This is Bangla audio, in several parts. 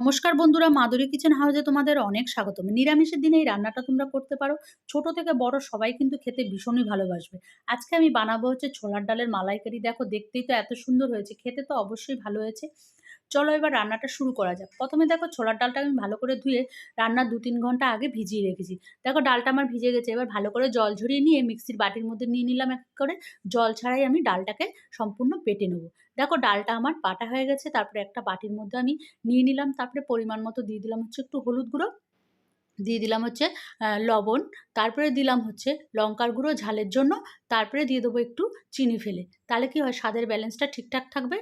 নমস্কার বন্ধুরা মাদুরী কিচেন হাউসে তোমাদের অনেক স্বাগতম। নিরামিষের দিনে এই রান্নাটা তোমরা করতে পারো। ছোট থেকে বড় সবাই কিন্তু খেতে ভীষণই ভালোবাসবে। আজকে আমি বানাবো হচ্ছে ছোলার ডালের মালাইকারি। দেখো, দেখতেই তো এত সুন্দর হয়েছে। খেতে তো অবশ্যই ভালো হয়েছে। চলো এবার রান্নাটা শুরু করা যাক। প্রথমে দেখো ছোলার ডালটা আমি ভালো করে ধুয়ে রান্নার দু তিন ঘণ্টা আগে ভিজিয়ে রেখেছি। দেখো ডালটা আমার ভিজে গেছে, এবার ভালো করে জল ঝরিয়ে নিয়ে মিক্সির বাটির মধ্যে নিয়ে নিলাম এক করে। জল ছাড়াই আমি ডালটাকে সম্পূর্ণ পেটে নেব। দেখো ডালটা আমার পাটা হয়ে গেছে, তারপরে একটা বাটির মধ্যে আমি নিয়ে নিলাম, তারপরে পরিমাণ মতো দিয়ে দিলাম হচ্ছে একটু হলুদ গুঁড়ো। দিয়ে দিলাম হচ্ছে লবণ, তারপরে দিলাম হচ্ছে লঙ্কার গুঁড়ো ঝালের জন্য, তারপরে দিয়ে দেবো একটু চিনি ফেলে। তাহলে কি হয়, স্বাদের ব্যালেন্সটা ঠিকঠাক থাকবে।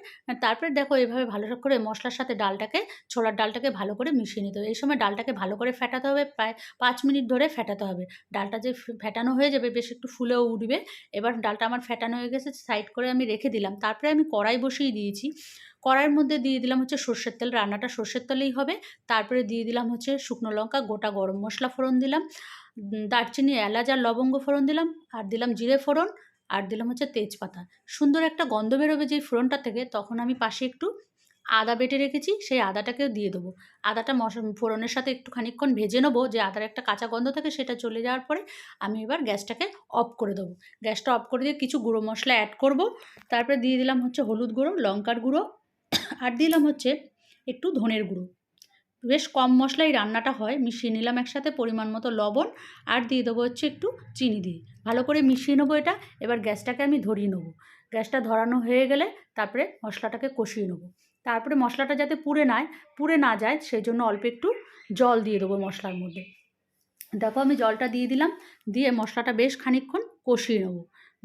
তারপরে দেখো এভাবে ভালো করে মশলার সাথে ডালটাকে, ছোলার ডালটাকে ভালো করে মিশিয়ে নিতে হবে। এই সময় ডালটাকে ভালো করে ফেটাতে হবে, প্রায় পাঁচ মিনিট ধরে ফেটাতে হবে। ডালটা যে ফেটানো হয়ে যাবে, বেশ একটু ফুলেও উঠবে। এবার ডালটা আমার ফেটানো হয়ে গেছে সাইড করে আমি রেখে দিলাম। তারপরে আমি কড়াই বসিয়ে দিয়েছি। কড়াইয়ের মধ্যে দিয়ে দিলাম হচ্ছে সর্ষের তেল, রান্নাটা সর্ষের তেলেই হবে। তারপরে দিয়ে দিলাম হচ্ছে শুকনো লঙ্কা, গোটা গরম মশলা ফোড়ন দিলাম। দারচিনি, এলাচ আর লবঙ্গ ফোড়ন দিলাম। আর দিলাম জিরে ফোড়ন, আর দিলাম হচ্ছে তেজপাতা। সুন্দর একটা গন্ধ বেরোবে যে ফোড়নটা থেকে, তখন আমি পাশে একটু আদা বেটে রেখেছি, সেই আদাটাকেও দিয়ে দেবো। আদাটা মশ, ফোড়নের সাথে একটু খানিকক্ষণ ভেজে নেব, যে আদার একটা কাঁচা গন্ধ থাকে সেটা চলে যাওয়ার পরে আমি এবার গ্যাসটাকে অফ করে দেবো। গ্যাসটা অফ করে দিয়ে কিছু গুঁড়ো মশলা অ্যাড করব। তারপরে দিয়ে দিলাম হচ্ছে হলুদ গুঁড়ো, লঙ্কার গুঁড়ো আর দিলাম হচ্ছে একটু ধনের গুঁড়ো। বেশ কম মশলাই রান্নাটা হয়, মিশিয়ে নিলাম একসাথে পরিমাণ মতো লবণ আর দিয়ে দেবো হচ্ছে একটু চিনি দিয়ে। ভালো করে মিশিয়ে নেব এটা, এবার গ্যাসটাকে আমি ধরিয়ে নেব। গ্যাসটা ধরানো হয়ে গেলে তারপরে মশলাটাকে কষিয়ে নেব। তারপরে মশলাটা যাতে পুড়ে নাই, পুড়ে না যায়, সেই জন্য অল্প একটু জল দিয়ে দেবো মশলার মধ্যে। দেখো আমি জলটা দিয়ে দিলাম, দিয়ে মশলাটা বেশ খানিকক্ষণ কষিয়ে নেব।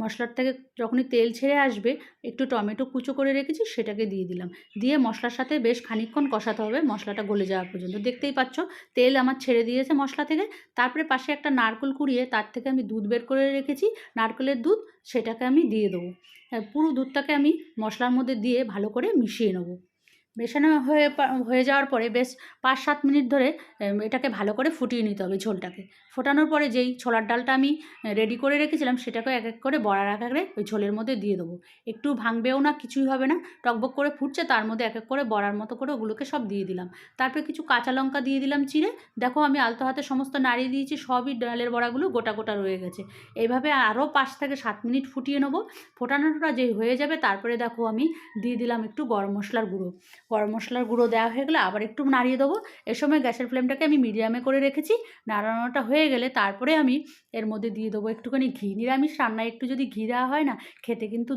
মশলার থেকে যখনই তেল ছেড়ে আসবে, একটু টমেটো কুচো করে রেখেছি, সেটাকে দিয়ে দিলাম। দিয়ে মশলার সাথে বেশ খানিকক্ষণ কষাতে হবে, মশলাটা গলে যাওয়া পর্যন্ত। দেখতেই পাচ্ছ, তেল আমার ছেড়ে দিয়েছে মশলা থেকে। তারপরে পাশে একটা নারকেল কুড়িয়ে, তার থেকে আমি দুধ বের করে রেখেছি। নারকেলের দুধ, সেটাকে আমি দিয়ে দেবো। পুরো দুধটাকে আমি মশলার মধ্যে দিয়ে ভালো করে মিশিয়ে নেব। মেশানো হয়ে হয়ে যাওয়ার পরে বেশ পাঁচ সাত মিনিট ধরে এটাকে ভালো করে ফুটিয়ে নিতে হবে ঝোলটাকে। ফোটানোর পরে যেই ছোলার ডালটা আমি রেডি করে রেখেছিলাম সেটাকে এক এক করে বড়ার আকারে ওই ঝোলের মধ্যে দিয়ে দেবো। একটু ভাঙবেও না, কিছুই হবে না, টকবক করে ফুটছে, তার মধ্যে এক এক করে বড়ার মতো করে ওগুলোকে সব দিয়ে দিলাম। তারপরে কিছু কাঁচা লঙ্কা দিয়ে দিলাম চিড়ে। দেখো আমি আলতো হাতে সমস্ত নাড়িয়ে দিয়েছি, সবই ডালের বড়াগুলো গোটা গোটা রয়ে গেছে। এইভাবে আরও পাঁচ থেকে সাত মিনিট ফুটিয়ে নেব। ফোটানোটা যেই হয়ে যাবে, তারপরে দেখো আমি দিয়ে দিলাম একটু গরম মশলার গুঁড়ো। গরম মশলার গুঁড়ো দেওয়া হয়ে গেলে আবার একটু নাড়িয়ে দেবো। এ সময় গ্যাসের ফ্লেমটাকে আমি মিডিয়ামে করে রেখেছি। নাড়ানোটা হয়ে গেলে তারপরে আমি এর মধ্যে দিয়ে দেবো একটুখানি ঘি। নিরামিষ রান্নায় একটু যদি ঘি দেওয়া হয় না, খেতে কিন্তু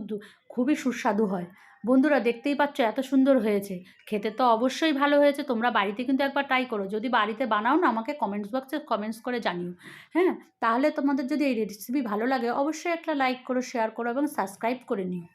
খুবই সুস্বাদু হয়। বন্ধুরা, দেখতেই পাচ্ছ এত সুন্দর হয়েছে। খেতে তো অবশ্যই ভালো হয়েছে। তোমরা বাড়িতে কিন্তু একবার ট্রাই করো। যদি বাড়িতে বানাও না, আমাকে কমেন্টস বক্সে কমেন্টস করে জানিও। হ্যাঁ তাহলে তোমাদের যদি এই রেসিপি ভালো লাগে, অবশ্যই একটা লাইক করো শেয়ার করো এবং সাবস্ক্রাইব করে নিও।